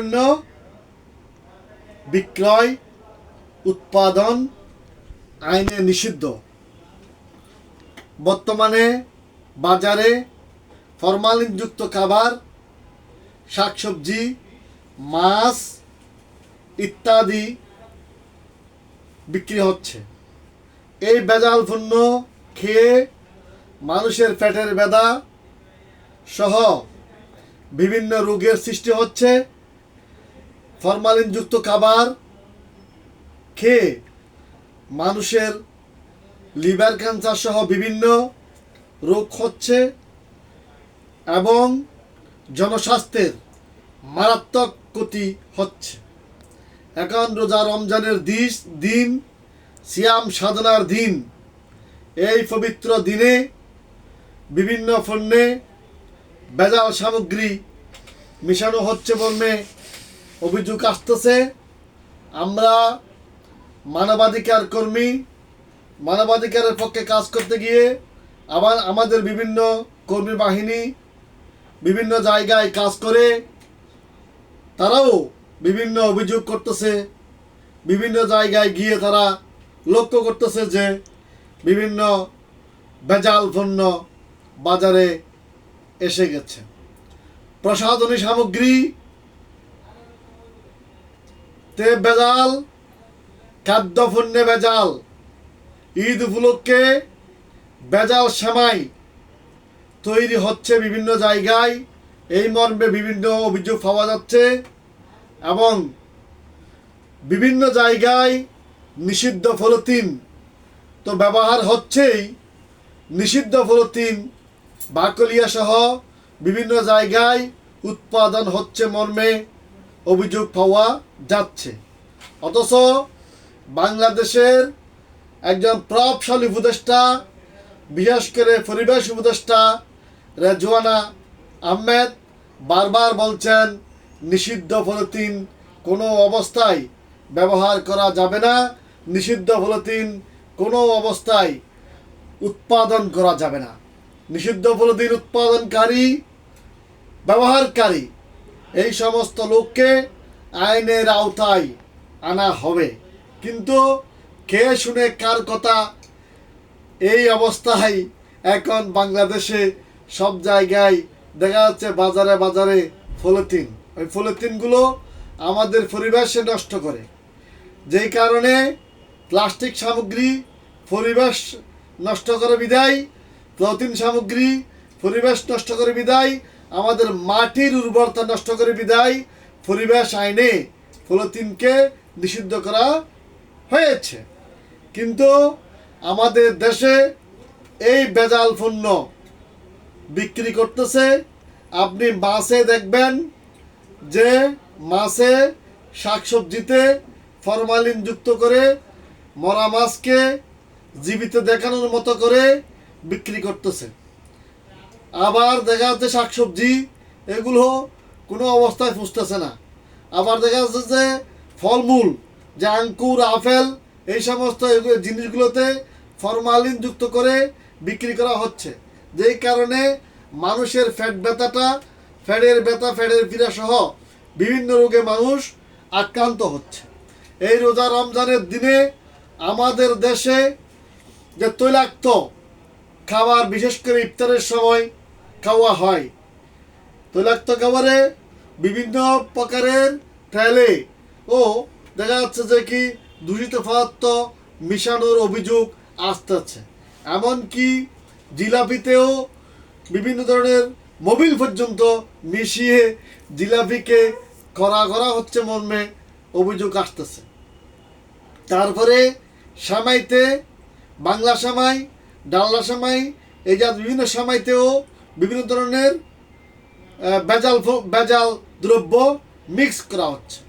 পণ্য, বিক্রয়, উৎপাদন, আইনে নিষিদ্ধ। বর্তমানে বাজারে ফরমালিনযুক্ত খাবার, শাকসবজি, মাছ ইত্যাদি বিক্রি হচ্ছে। এই ভেজাল পণ্য খেয়ে মানুষের পেটের ব্যথা সহ বিভিন্ন রোগের সৃষ্টি হচ্ছে। ফরমালিনযুক্ত খাবার খেয়ে মানুষের লিভার ক্যান্সার সহ বিভিন্ন রোগ হচ্ছে এবং জনস্বাস্থ্যের মারাত্মক ক্ষতি হচ্ছে। এখন রোজা রমজানের দিস দিন, সিয়াম সাধনার দিন। এই পবিত্র দিনে বিভিন্ন পণ্যে ভেজাল সামগ্রী মিশানো হচ্ছে বলমে অভিযোগ আসতেছে, আমরা মানবাধিকার কর্মী, মানবাধিকারের পক্ষে কাজ করতে গিয়ে আবার আমাদের বিভিন্ন কর্মী বাহিনী বিভিন্ন জায়গায় কাজ করে, তারাও বিভিন্ন অভিযোগ করতেছে, বিভিন্ন জায়গায় গিয়ে তারা লক্ষ্য করতেছে যে বিভিন্ন ভেজাল পণ্য বাজারে এসে গেছে। প্রসাধনী সামগ্রী তে বেজাল খাদ্য পণ্যে ভেজাল ঈদ উপলক্ষে বেজাল সেমাই তৈরি হচ্ছে বিভিন্ন জায়গায়। এই মর্মে বিভিন্ন অভিযোগ পাওয়া যাচ্ছে এবং বিভিন্ন জায়গায় নিষিদ্ধ ফলতিন তো ব্যবহার হচ্ছেই। নিষিদ্ধ ফলতিন বাকলিয়া সহ বিভিন্ন জায়গায় উৎপাদন হচ্ছে মর্মে। অভিযোগ পাওয়া যাচ্ছে। অথচ বাংলাদেশের একজন প্রভাবশালী উপদেষ্টা, বিশেষ করে পরিবেশ উপদেষ্টা রেজওয়ানা আহমেদ বারবার বলছেন, নিষিদ্ধ পলিথিন কোনো অবস্থায় ব্যবহার করা যাবে না, নিষিদ্ধ পলিথিন কোনো অবস্থায় উৎপাদন করা যাবে না। নিষিদ্ধ পলিথিন উৎপাদনকারী, ব্যবহারকারী এই সমস্ত লোককে আইনের আওতায় আনা হবে। কিন্তু কে শুনে কার কথা? এই অবস্থায় এখন বাংলাদেশে সব জায়গায় দেখা যাচ্ছে বাজারে বাজারে পলিথিন। ওই পলিথিনগুলো আমাদের পরিবেশে নষ্ট করে। যেই কারণে প্লাস্টিক সামগ্রী পরিবেশ নষ্ট করে বিদায় প্রোটিন সামগ্রী পরিবেশ নষ্ট করে বিদায় আমাদের মাটির উর্বরতা নষ্ট করে বিদায় পরিবেশ আইনে পলিথিনকে নিষিদ্ধ করা হয়েছে। কিন্তু আমাদের দেশে এই বেজাল পণ্য বিক্রি করতেছে। আপনি মাছে দেখবেন যে মাছে শাকসবজিতে ফরমালিন যুক্ত করে মরা মাছকে জীবিত দেখানোর মতো করে বিক্রি করতেছে। আবার দেখা যাচ্ছে শাকসবজি, এগুলো কোনো অবস্থায় ফুসতেছে না। আবার দেখা যাচ্ছে যে ফলমূল, যে আঙ্কুর, আপেল, এই সমস্ত জিনিসগুলোতে ফরমালিন যুক্ত করে বিক্রি করা হচ্ছে। যেই কারণে মানুষের ফ্যাট ব্যথাটা, ফ্যাটের ব্যথা, ফ্যাটের পীড়া সহ বিভিন্ন রোগে মানুষ আক্রান্ত হচ্ছে। এই রোজা রমজানের দিনে আমাদের দেশে যে তৈলাক্ত খাবার, বিশেষ করে ইফতারের সময় খাওয়া হয়। তৈলাক্ত খাবারে বিভিন্ন প্রকারের তেলে ও দেখা যাচ্ছে যে কি দূষিত পদার্থ মিশানোর অভিযোগ আসতেছে। এমনকি জিলাপিতেও বিভিন্ন ধরনের মোবিল পর্যন্ত মিশিয়ে জিলাপিকে করা করা হচ্ছে মর্মে অভিযোগ আসতেছে। তারপরে সামাইতে বাংলা সামাই ডালনা সামাই, এই যা বিভিন্ন সামাইতেও বিভিন্ন ধরনের বেজাল বেজাল দ্রব্য মিক্স করা হচ্ছে।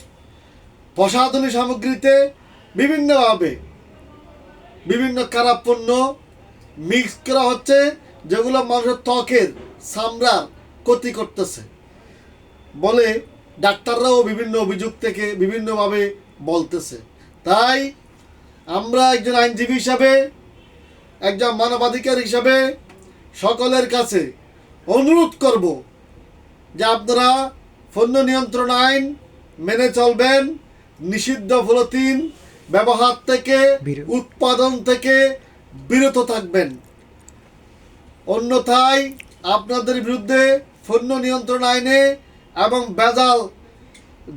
প্রসাধনী সামগ্রীতে বিভিন্নভাবে বিভিন্ন খারাপ পণ্য মিক্স করা হচ্ছে, যেগুলো মানুষের ত্বকের চামড়ার ক্ষতি করতেছে। বলে ডাক্তাররাও বিভিন্ন অভিযোগ থেকে বিভিন্নভাবে বলতেছে। তাই আমরা একজন আইনজীবী হিসাবে, একজন মানবাধিকার হিসাবে সকলের কাছে অনুরোধ করব যে আপনারা পণ্য নিয়ন্ত্রণ আইন মেনে চলবেন নিষিদ্ধ পলিথিন ব্যবহার থেকে উৎপাদন থেকে বিরত থাকবেন। অন্যথায় আপনাদের বিরুদ্ধে পণ্য নিয়ন্ত্রণ আইনে এবং বেজাল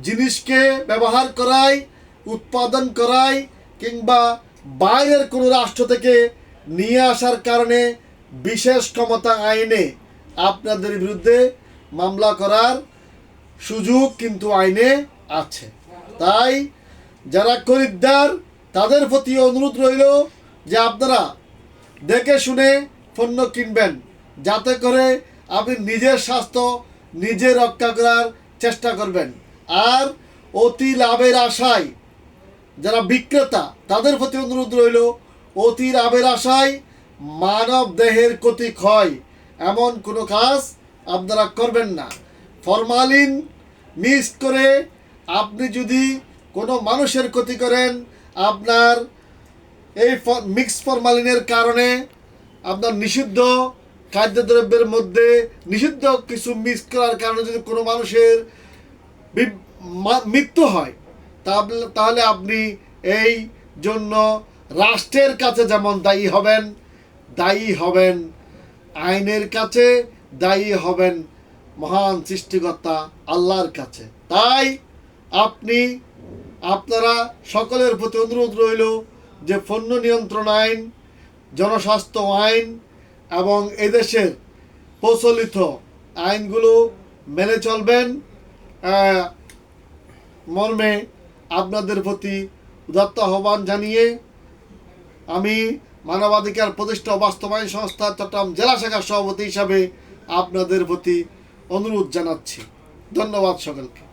জিনিসকে ব্যবহার করায় উৎপাদন করায় কিংবা বাইরের কোনো রাষ্ট্র থেকে নিয়ে আসার কারণে বিশেষ ক্ষমতা আইনে আপনাদের বিরুদ্ধে মামলা করার সুযোগ কিন্তু আইনে আছে। তাই যারা খরিদ্দার, তাদের প্রতি অনুরোধ রইল যে আপনারা দেখে শুনে পণ্য কিনবেন, যাতে করে আপনি নিজের স্বাস্থ্য নিজে রক্ষা করার চেষ্টা করবেন। আর অতি লাভের আশায় যারা বিক্রেতা, তাদের প্রতি অনুরোধ রইল, অতি লাভের আশায় মানব দেহের ক্ষতি ক্ষয় এমন কোনো কাজ আপনারা করবেন না। ফরমালিন মিস করে আপনি যদি কোনো মানুষের ক্ষতি করেন, আপনার এই মিক্স ফরমালিনের কারণে আপনার নিষিদ্ধ খাদ্যদ্রব্যের মধ্যে নিষিদ্ধ কিছু মিক্স করার কারণে যদি কোনো মানুষের মৃত্যু হয় তাহলে আপনি এই জন্য রাষ্ট্রের কাছে যেমন দায়ী হবেন দায়ী হবেন আইনের কাছে দায়ী হবেন মহান সৃষ্টিকর্তা আল্লাহর কাছে। তাই আপনি, আপনারা সকলের প্রতি অনুরোধ রইল যে পণ্য নিয়ন্ত্রণ আইন, জনস্বাস্থ্য আইন এবং এদেশের প্রচলিত আইনগুলো মেনে চলবেন। মর্মে আপনাদের প্রতি উদাত্ত আহ্বান জানিয়ে আমি মানবাধিকার প্রতিষ্ঠা বাস্তবায়ন সংস্থা চট্টগ্রাম জেলা শাখার সভাপতি হিসাবে আপনাদের প্রতি অনুরোধ জানাচ্ছি। ধন্যবাদ সকলকে।